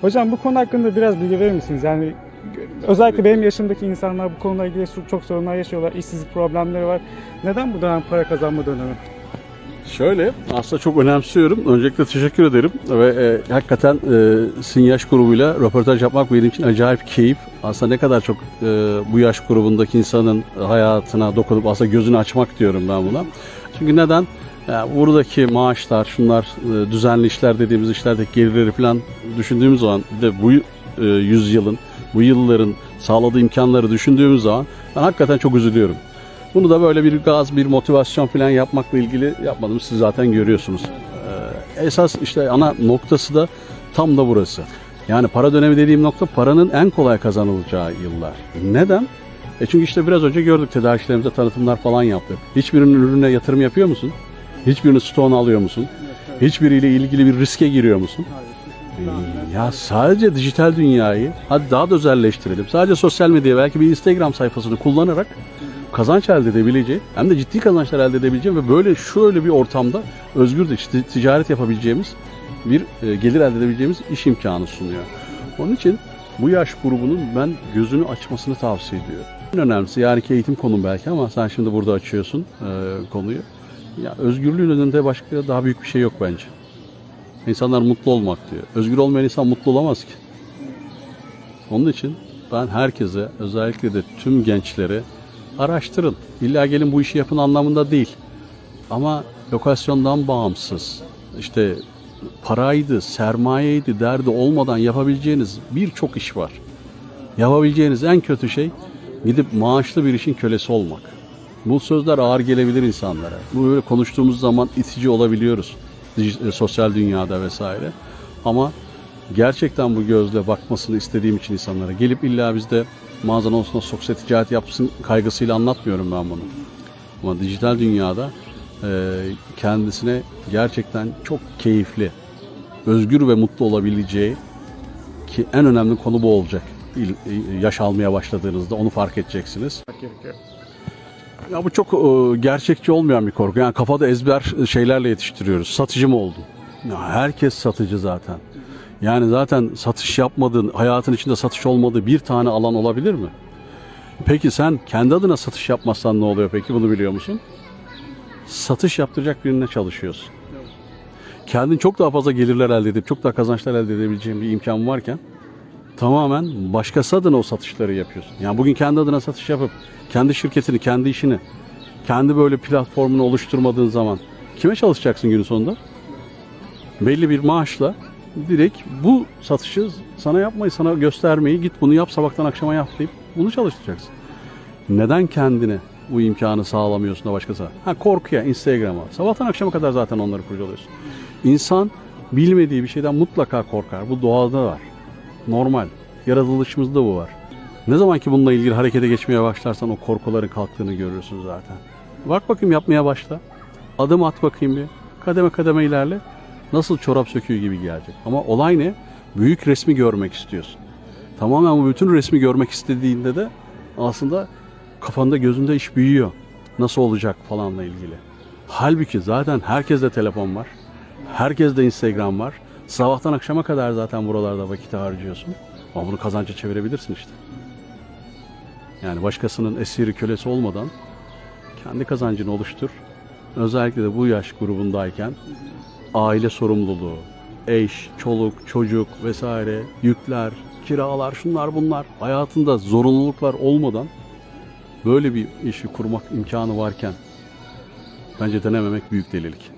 Hocam bu konu hakkında biraz bilgi verir misiniz? Yani özellikle benim yaşımdaki insanlar bu konuyla ilgili çok sorunlar yaşıyorlar. İşsizlik problemleri var. Neden bu dönem para kazanma dönemi? Şöyle aslında çok önemsiyorum. Öncelikle teşekkür ederim ve e, hakikaten e, sizin yaş grubuyla röportaj yapmak benim için acayip keyif. Aslında ne kadar çok e, bu yaş grubundaki insanın hayatına dokunup aslında gözünü açmak diyorum ben buna. Çünkü neden? Ya buradaki maaşlar, şunlar e, düzenli işler dediğimiz işlerdeki gelirleri falan düşündüğümüz zaman bir de bu e, yüzyılın, bu yılların sağladığı imkanları düşündüğümüz zaman ben hakikaten çok üzülüyorum. Bunu da böyle bir gaz, bir motivasyon falan yapmakla ilgili yapmadım. Siz zaten görüyorsunuz. Ee, esas işte ana noktası da tam da burası. Yani para dönemi dediğim nokta paranın en kolay kazanılacağı yıllar. Neden? E çünkü işte biraz önce gördük tedarikçilerimize tanıtımlar falan yaptık. Hiçbirinin ürününe yatırım yapıyor musun? Hiçbirini stoğunu alıyor musun? Hiçbiriyle ilgili bir riske giriyor musun? Ee, Ya sadece dijital dünyayı hadi daha da özelleştirelim. Sadece sosyal medya belki bir Instagram sayfasını kullanarak kazanç elde edebileceği hem de ciddi kazançlar elde edebileceğim ve böyle şöyle bir ortamda özgür de ticaret yapabileceğimiz bir e, gelir elde edebileceğimiz iş imkanı sunuyor. Onun için bu yaş grubunun ben gözünü açmasını tavsiye ediyorum. En önemlisi yani ki eğitim konum belki ama sen şimdi burada açıyorsun e, konuyu. Ya özgürlüğün önünde başka daha büyük bir şey yok bence. İnsanlar mutlu olmak diyor. Özgür olmayan insan mutlu olamaz ki. Onun için ben herkese özellikle de tüm gençlere araştırın. İlla gelin bu işi yapın anlamında değil. Ama lokasyondan bağımsız, işte paraydı, sermayeydi, derdi olmadan yapabileceğiniz birçok iş var. Yapabileceğiniz en kötü şey gidip maaşlı bir işin kölesi olmak. Bu sözler ağır gelebilir insanlara. Bu böyle konuştuğumuz zaman itici olabiliyoruz. E, Sosyal dünyada vesaire. Ama gerçekten bu gözle bakmasını istediğim için insanlara gelip illa bizde mağazan olsun sosyal ticaret yapsın kaygısıyla anlatmıyorum ben bunu. Ama dijital dünyada e, kendisine gerçekten çok keyifli, özgür ve mutlu olabileceği ki en önemli konu bu olacak. Yaş almaya başladığınızda onu fark edeceksiniz. Ya bu çok e, gerçekçi olmayan bir korku. Yani kafada ezber şeylerle yetiştiriyoruz. Satıcı mı oldun? Ya herkes satıcı zaten. Yani zaten satış yapmadığın, hayatın içinde satış olmadığı bir tane alan olabilir mi? Peki sen kendi adına satış yapmazsan ne oluyor peki bunu biliyor musun? Satış yaptıracak birine çalışıyorsun. Kendin çok daha fazla gelirler elde edip çok daha kazançlar elde edebileceğin bir imkan varken tamamen başkası adına o satışları yapıyorsun. Yani bugün kendi adına satış yapıp kendi şirketini, kendi işini, kendi böyle platformunu oluşturmadığın zaman kime çalışacaksın günün sonunda? Belli bir maaşla direkt bu satışı sana yapmayı, sana göstermeyi git bunu yap sabahtan akşama yap deyip bunu çalıştıracaksın. Neden kendine bu imkanı sağlamıyorsun da başkası? Ha korkuya, Instagram'a. Sabahtan akşama kadar zaten onları kurcalıyorsun. İnsan bilmediği bir şeyden mutlaka korkar. Bu doğada var. Normal. Yaratılışımızda bu var. Ne zaman ki bununla ilgili harekete geçmeye başlarsan o korkuların kalktığını görürsün zaten. Bak bakayım yapmaya başla. Adım at bakayım bir. Kademe kademe ilerle. Nasıl çorap söküğü gibi gelecek. Ama olay ne? Büyük resmi görmek istiyorsun. Tamamen bu bütün resmi görmek istediğinde de aslında kafanda gözünde iş büyüyor. Nasıl olacak falanla ilgili. Halbuki zaten herkeste telefon var. Herkeste Instagram var. Sabahtan akşama kadar zaten buralarda vakit harcıyorsun. Ama bunu kazanca çevirebilirsin işte. Yani başkasının esiri kölesi olmadan kendi kazancını oluştur. Özellikle de bu yaş grubundayken aile sorumluluğu, eş, çoluk, çocuk vesaire, yükler, kiralar, şunlar bunlar hayatında zorunluluklar olmadan böyle bir işi kurmak imkanı varken bence denememek büyük delilik.